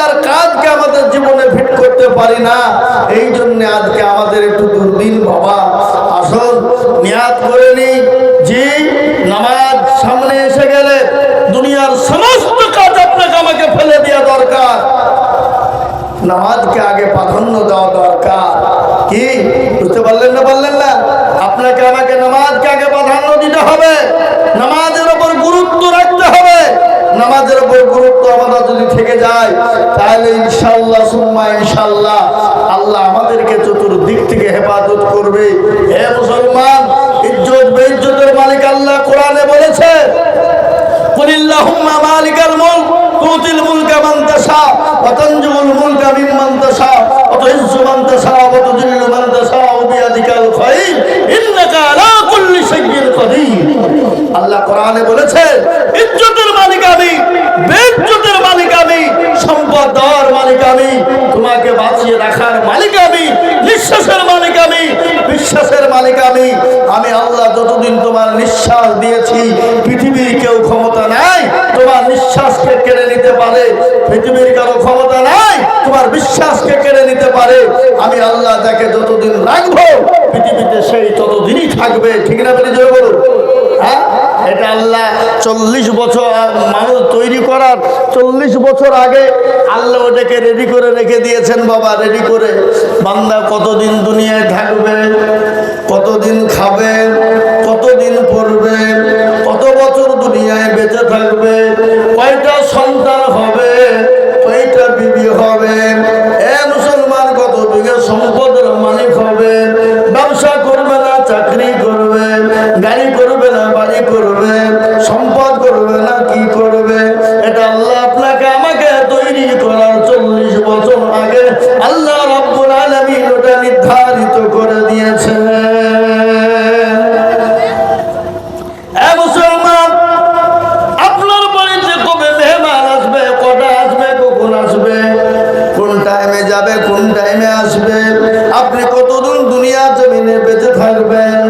আল্লাহর কাজকে আমাদের জীবনে ফিট করতে পারি না। এই জন্য আজকে আমাদের একটু দুর্দিন বাবা। আসল নিয়াত করে নি যে নামাজ সামনে এসে গেলে দুনিয়ার সমস্ত কাজ আপনাকে আমাকে ফেলে দেওয়া দরকার। নামাজকে আগে প্রাধান্য দেওয়া দরকার। কি? বুঝতে পারলেন না বললেন না? আপনাকে আমাকে নামাজকে আগে প্রাধান্য দিতে হবে। নামাজের ওপর গুরুত্ব রাখতে হবে। নামাজের ওপর গুরুত্ব প্রবণতা যদি থেকে যায়, তাহলে ইনশাল্লাহ সুম্মা ইনশাল্লাহ আল্লাহ আমাদেরকে চতুর্দিক থেকে হেফাজত করবে। হে মুসলমান, ইজ্জত, বেইজ্জতের মালিক আল্লাহ কোরআনে বলেছে আল্লাহ কোরআনে বলেছে, ইজ্জত রাখার মালিক আমি, নিঃশ্বাসের মালিক আমি, বিশ্বাসের মালিক আমি। আমি আল্লাহ যতদিন তোমার নিঃশ্বাস দিয়েছি, পৃথিবীর কেউ ক্ষমতা নাই, তোমার নিঃশ্বাসকে কেড়ে নিতে পারে। পৃথিবীর কারও ক্ষমতা নাই, তোমার বিশ্বাসকে কেড়ে নিতে পারে। আমি আল্লাহ যাকে যতদিন রাখব, পৃথিবীতে সেই ততদিনই থাকবে। ঠিক না বলে জোরে বলুন? হ্যাঁ? এটা আল্লাহ চল্লিশ বছর মানুষ তৈরি করার চল্লিশ বছর আগে আল্লাহ ওটাকে রেডি করে রেখে দিয়েছেন বাবা রেডি করে। বান্দা কতদিন দুনিয়ায় থাকবে, কতদিন খাবে, কতদিন পড়বে, কত বছর দুনিয়ায় বেঁচে থাকবে? করবে, সম্পদ করবে না কি করবে? এটা আল্লাহ আপনাকে আমাকে তৈরি করার চল্লিশ বছর আগে আল্লাহ রব্বুল আলমিন ওটা নির্ধারিত করে দিয়েছে। আপনি কতদিন দুনিয়া জমিনে বেঁচে থাকবেন?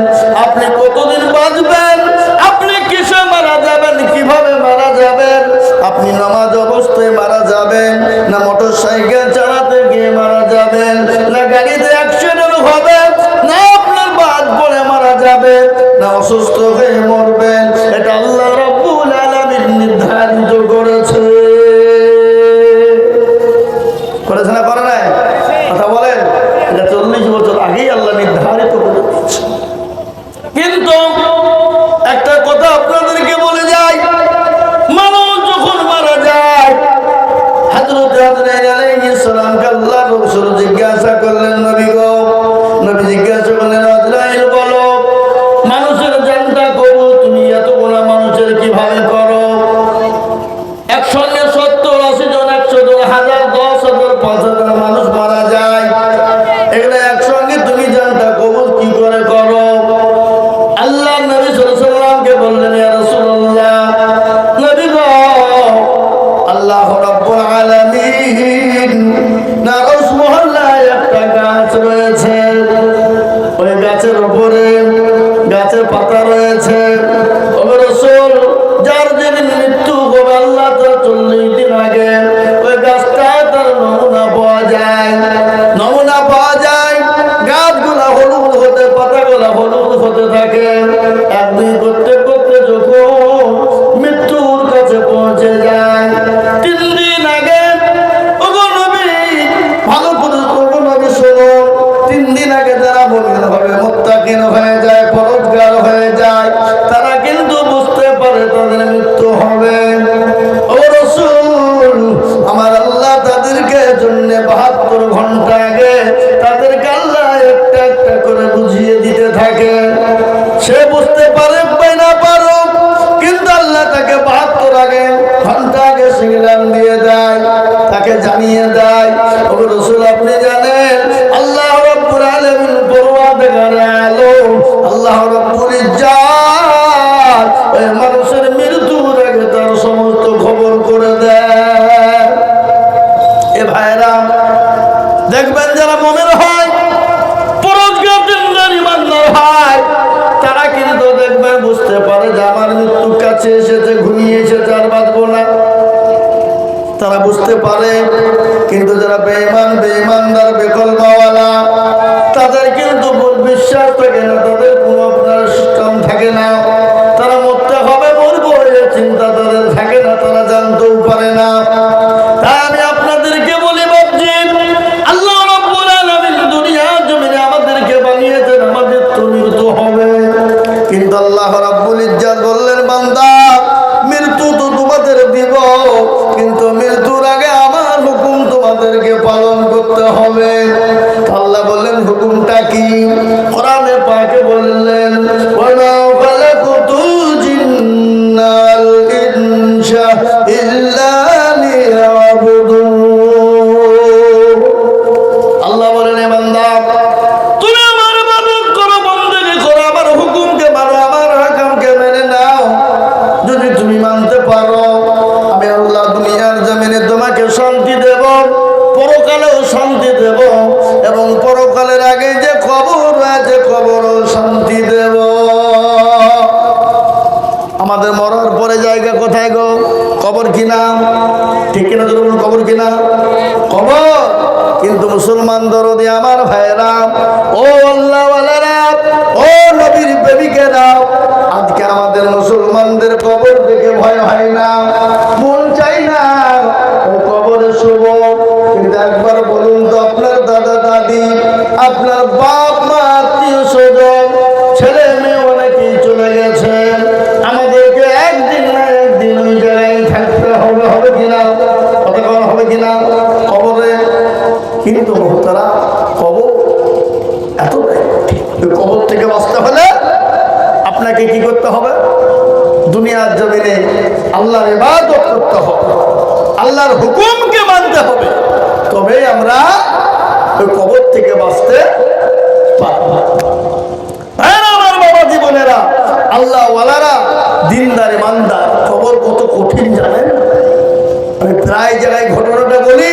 আপনি আপনি নামাজ অবস্থায় মারা যাবেন, না মোটর সাইকেল চালাতে গিয়ে মারা যাবেন, না গাড়িতে অ্যাক্সিডেন্ট হবে, না আপনার বাদ পড়ে মারা যাবে, না অসুস্থ হয়ে গাছগুলা হলুদ হতে পাতাগুলা হলুদ হতে থাকে। একদিন করতে করতে যখন মৃত্যুর কাছে পৌঁছে যায় তাকে জানিয়ে দেয় ও রসুল আপনি জানেন, আল্লাহ রব্বুল আলামিন পরওয়ারদিগার আলম আল্লাহ রব্বুল ইজ্জাত, ওই মানুষের মৃত্যুর আগে তার সমস্ত খবর করে দেয়। এ ভাইরা, দেখবেন যারা মনের হয় তারা কিন্তু দেখবেন বুঝতে পারে যে আমার মৃত্যুর কাছে এসেছে, ঘুমিয়ে এসেছে, আর বাঁচবো আসতে পারে। কিন্তু যারা বেমান বেমানদার বেকলমাওয়ালা তাদের কিন্তু বিশ্বাস থাকে না তাদের কোনো কবর কিন্তু মুসলমান দরদি আমার ভাইরা ও আল্লাহওয়ালারা ও নবীর প্রেমিকেরা, আজকে আমাদের মুসলমানদের কবর দেখে ভয় হয় না। কিন্তু মহতারা কবর এত কবর থেকে বাঁচতে হলে আপনাকে কি করতে হবে? দুনিয়ার জমিনে আল্লাহর ইবাদত করতে হবে। আল্লাহর হুকুমকে মানতে হবে। তবে আমরা ওই কবর থেকে বাঁচতে পারব হ্যাঁ, আমার বাবা জীবনেরা, আল্লাহ ওয়ালারা কত কঠিন জানেন? আমি প্রায় জায়গায় ঘটনাটা বলি।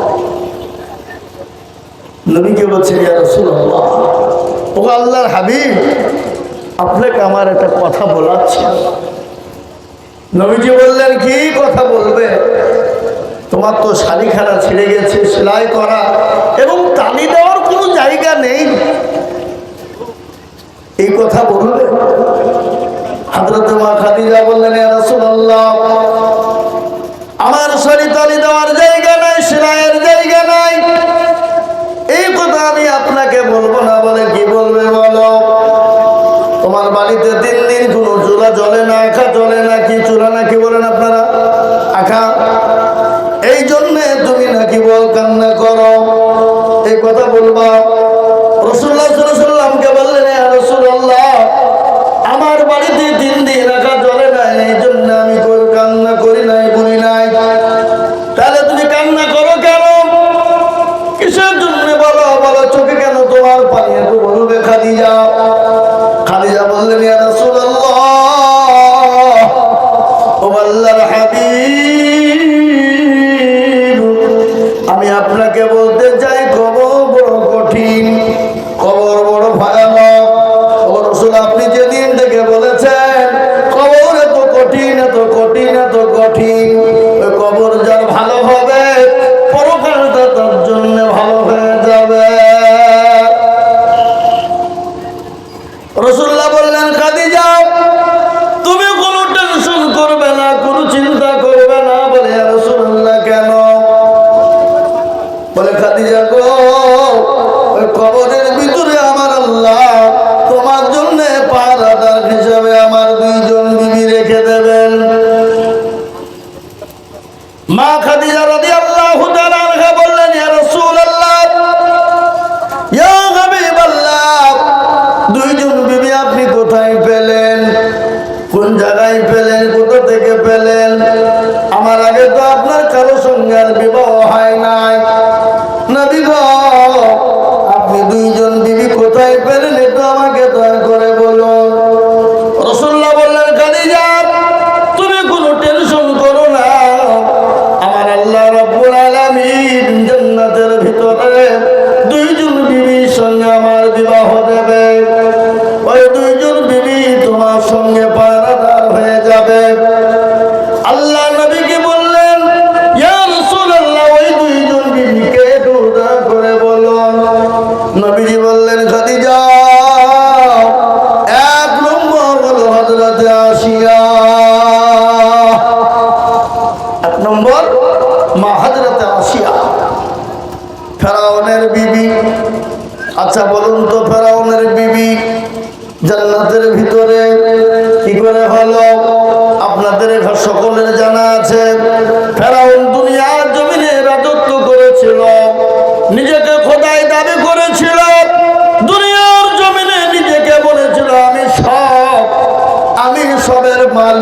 নবীকে বলছে ও আল্লাহর হাবিব, আপনাকে আমার একটা কথা বলাচ্ছে। নবীজি বললেন, কি কথা বলবে? তোমার তো শাড়িখানা ছিঁড়ে গেছে, সেলাই করা এবং তালি দেওয়ার কোনো জায়গা নেই। এই কথা বলবে? হাজরত মা খাদিজা বললেন আমার শাড়ি তালি দেওয়ার মা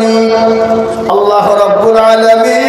আলামিন আল্লাহ রাব্বুল আলামিন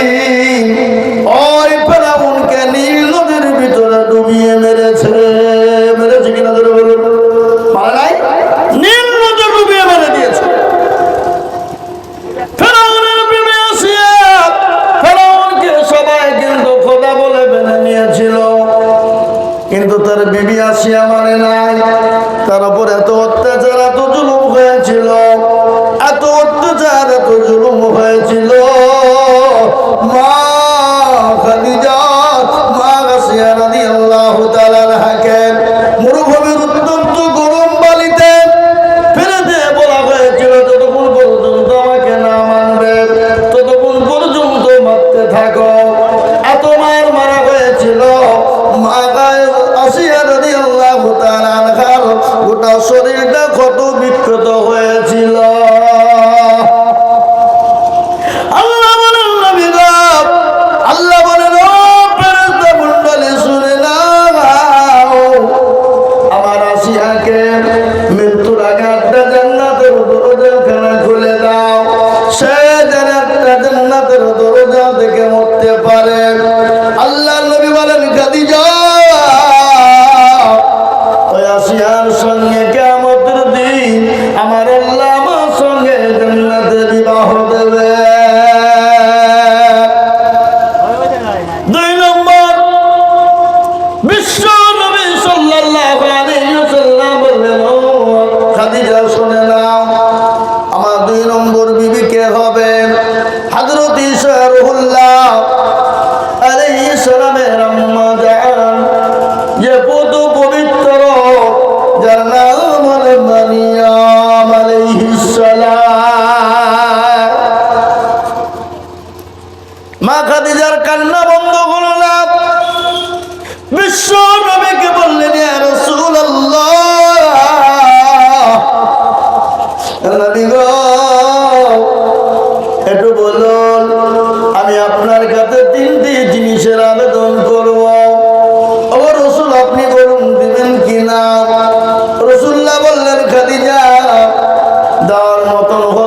Oh.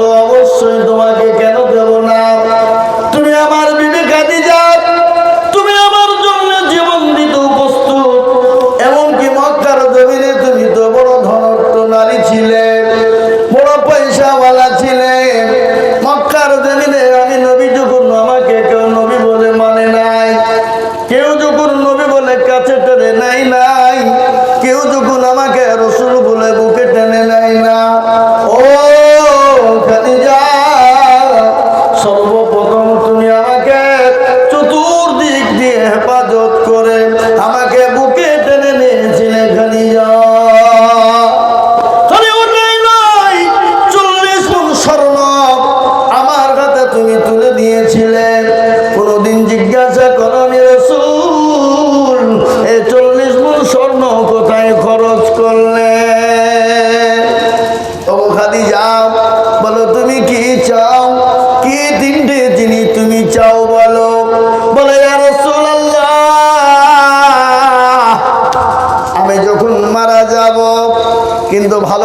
যাও। বলো, তুমি কি চাও? কি তিনটে জিনিস তুমি চাও বলো? বলে আমি যখন মারা যাব, কিন্তু ভালো